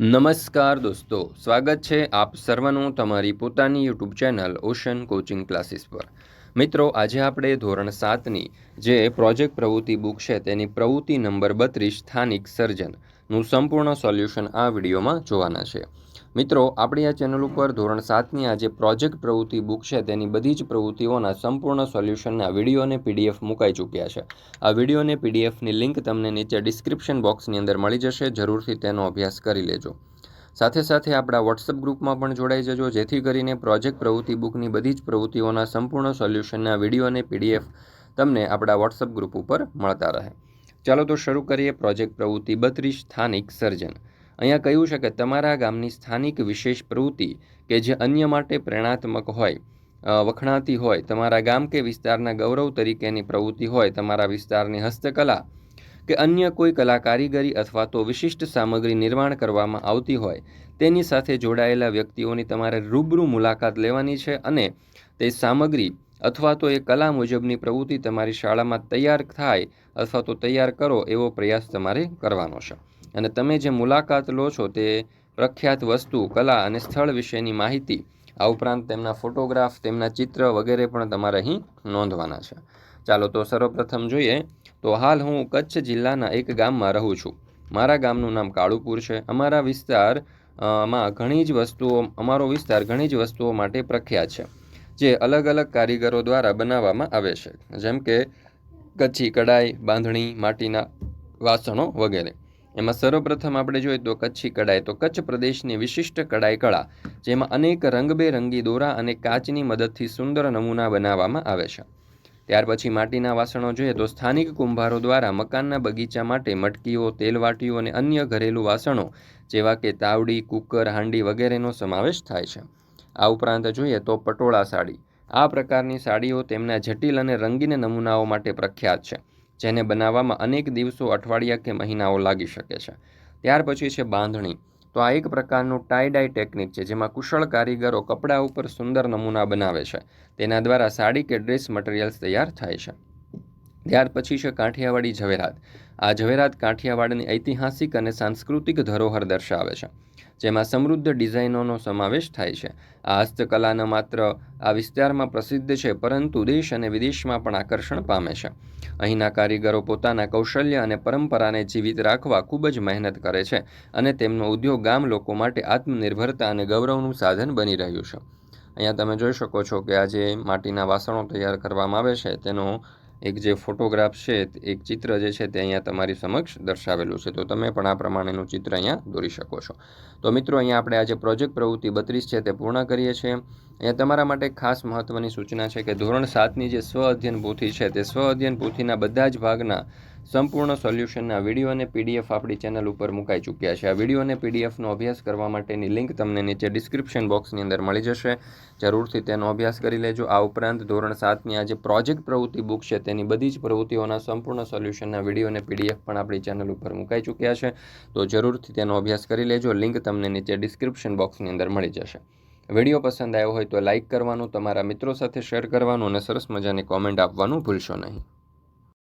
નમસ્કાર દોસ્તો, સ્વાગત છે આપ સર્વનું તમારી પોતાની YouTube channel Ocean Coaching Classes પર. મિત્રો, આજે આપણે ધોરણ સાતની જે પ્રોજેક્ટ પ્રવૃત્તિ બુક છે તેની પ્રવૃત્તિ નંબર બત્રીસ સ્થાનિક સર્જનનું સંપૂર્ણ સોલ્યુશન આ વિડીયોમાં જોવાના છે. મિત્રો, આપણી આ ચેનલ ઉપર ધોરણ સાતની આ જે પ્રોજેક્ટ પ્રવૃત્તિ બુક છે, તેની બધી જ પ્રવૃત્તિઓના સંપૂર્ણ સોલ્યુશનના વીડિયો અને પીડીએફ મુકાઈ ચૂક્યા છે. આ વીડિયો અને પીડીએફની લિંક તમને નીચે ડિસ્ક્રિપ્શન બોક્સની અંદર મળી જશે, જરૂરથી તેનો અભ્યાસ કરી લેજો. સાથે સાથે આપણા વોટ્સઅપ ગ્રુપમાં પણ જોડાઈ જજો, જેથી કરીને પ્રોજેક્ટ પ્રવૃત્તિ બુકની બધી જ પ્રવૃત્તિઓના સંપૂર્ણ સોલ્યુશનના વીડિયો અને પીડીએફ તમને આપણા વોટ્સઅપ ગ્રુપ ઉપર મળતા રહે. ચાલો તો શરૂ કરીએ પ્રોજેક્ટ પ્રવૃત્તિ બત્રીસ સ્થાનિક સર્જન. અહીંયા કહ્યું છે કે તમારા ગામની સ્થાનિક વિશેષ પ્રવૃત્તિ કે જે અન્ય માટે પ્રેરણાત્મક હોય વખણાતી હોય, તમારા ગામ કે વિસ્તારના ગૌરવ તરીકેની પ્રવૃત્તિ હોય, તમારા વિસ્તારની હસ્તકલા કે અન્ય કોઈ કલા કારીગરી અથવા તો વિશિષ્ટ સામગ્રી નિર્માણ કરવામાં આવતી હોય, તેની સાથે જોડાયેલા વ્યક્તિઓની તમારે રૂબરૂ મુલાકાત લેવાની છે અને તે સામગ્રી અથવા તો એ કલા મુજબની પ્રવૃત્તિ તમારી શાળામાં તૈયાર થાય અથવા તો તૈયાર કરો એવો પ્રયાસ તમારે કરવાનો છે. અને તમે જે મુલાકાત લો છો તે પ્રખ્યાત વસ્તુ, કલા અને સ્થળ વિશેની માહિતી, આ ઉપરાંત તેમના ફોટોગ્રાફ, તેમના ચિત્ર વગેરે પણ તમારે અહીં નોંધવાના છે. ચાલો તો સર્વપ્રથમ જોઈએ, તો હાલ હું કચ્છ જિલ્લાના એક ગામમાં રહું છું. મારા ગામનું નામ કાળુપુર છે. અમારા વિસ્તારમાં ઘણી જ વસ્તુઓ, અમારો વિસ્તાર ઘણી જ વસ્તુઓ માટે પ્રખ્યાત છે, જે અલગ અલગ કારીગરો દ્વારા બનાવવામાં આવે છે. જેમ કે કચ્છી કડાઈ બાંધણી, માટીના વાસણો વગેરે. એમાં સર્વપ્રથમ આપણે જોઈએ તો કચ્છી કડાઈ તો કચ્છ પ્રદેશની વિશિષ્ટ કડાઈ કળા, જેમાં અનેક રંગબેરંગી દોરા અને કાચની મદદથી સુંદર નમૂના બનાવવામાં આવે છે. ત્યાર પછી માટીના વાસણો જોઈએ તો સ્થાનિક કુંભારો દ્વારા મકાનના બગીચા માટે મટકીઓ, તેલવાટીઓ અને અન્ય ઘરેલું વાસણો, જેવા કે તાવડી, કુકર, હાંડી વગેરેનો સમાવેશ થાય છે. આ ઉપરાંત જોઈએ તો પટોળા સાડી. આ પ્રકારની સાડીઓ તેમના જટિલ અને રંગીન નમૂનાઓ માટે પ્રખ્યાત છે. જેને બનાવવામાં અનેક દિવસો, અઠવાડિયા કે મહિનાઓ લાગી શકે છે. ત્યાર પછી છે બાંધણી. તો આ એક પ્રકારનું ટાઈડાઈ ટેકનિક છે, જેમાં કુશળ કારીગરો કપડાં ઉપર સુંદર નમૂના બનાવે છે. તેના દ્વારા સાડી કે ડ્રેસ મટીરિયલ્સ તૈયાર થાય છે. ત્યાર પછી છે કાઠિયાવાડી ઝવેરાત. આ ઝવેરાત કાઠિયાવાડની ઐતિહાસિક અને સાંસ્કૃતિક ધરોહર દર્શાવે છે, જેમાં સમૃદ્ધ ડિઝાઇનોનો સમાવેશ થાય છે. આ હસ્તકલા ન માત્ર આ વિસ્તારમાં પ્રસિદ્ધ છે, પરંતુ દેશ અને વિદેશમાં પણ આકર્ષણ પામે છે. અહીંના કારીગરો પોતાના કૌશલ્ય અને પરંપરાને જીવિત રાખવા ખૂબ જ મહેનત કરે છે અને તેમનો ઉદ્યોગ ગામ લોકો માટે આત્મનિર્ભરતા અને ગૌરવનું સાધન બની રહ્યું છે. અહીંયા તમે જોઈ શકો છો કે આ જે માટીના વાસણો તૈયાર કરવામાં આવે છે, તેનો એક જે ફોટોગ્રાફ છે, એક ચિત્ર જે છે તે અહીંયા તમારી સમક્ષ દર્શાવેલું છે. તો તમે પણ આ પ્રમાણેનું ચિત્ર અહીંયા દોરી શકો છો. તો મિત્રો, અહીંયા આપણે આજે પ્રોજેક્ટ પ્રવૃત્તિ બત્રીસ છે તે પૂર્ણ કરીએ છીએ. અહીંયા તમારા માટે ખાસ મહત્ત્વની સૂચના છે કે ધોરણ સાતની જે સ્વ અધ્યયન પોથી છે તે સ્વ અધ્યયન પોથીના બધા જ ભાગના સંપૂર્ણ સોલ્યુશનના વીડિયો અને પીડીએફ આપણી ચેનલ ઉપર મુકાઈ ચૂક્યા છે. આ વીડિયો અને પીડીએફનો અભ્યાસ કરવા માટેની લિંક તમને નીચે ડિસ્ક્રિપ્શન બોક્સની અંદર મળી જશે. જરૂરથી તેનો અભ્યાસ કરી લેજો. આ ઉપરાંત ધોરણ સાતની આ જે પ્રોજેક્ટ પ્રવૃત્તિ બુક છે, તેની બધી જ પ્રવૃત્તિઓના સંપૂર્ણ સોલ્યુશનના વીડિયો અને પીડીએફ પણ આપણી ચેનલ ઉપર મુકાઈ ચૂક્યા છે. તો જરૂરથી તેનો અભ્યાસ કરી લેજો. લિંક તમને નીચે ડિસ્ક્રિપ્શન બોક્સની અંદર મળી જશે. વીડિયો પસંદ આવ્યો હોય તો લાઇક કરવાનું, તમારા મિત્રો સાથે શેર કરવાનું અને સરસ મજાની કોમેન્ટ આપવાનું ભૂલશો નહીં.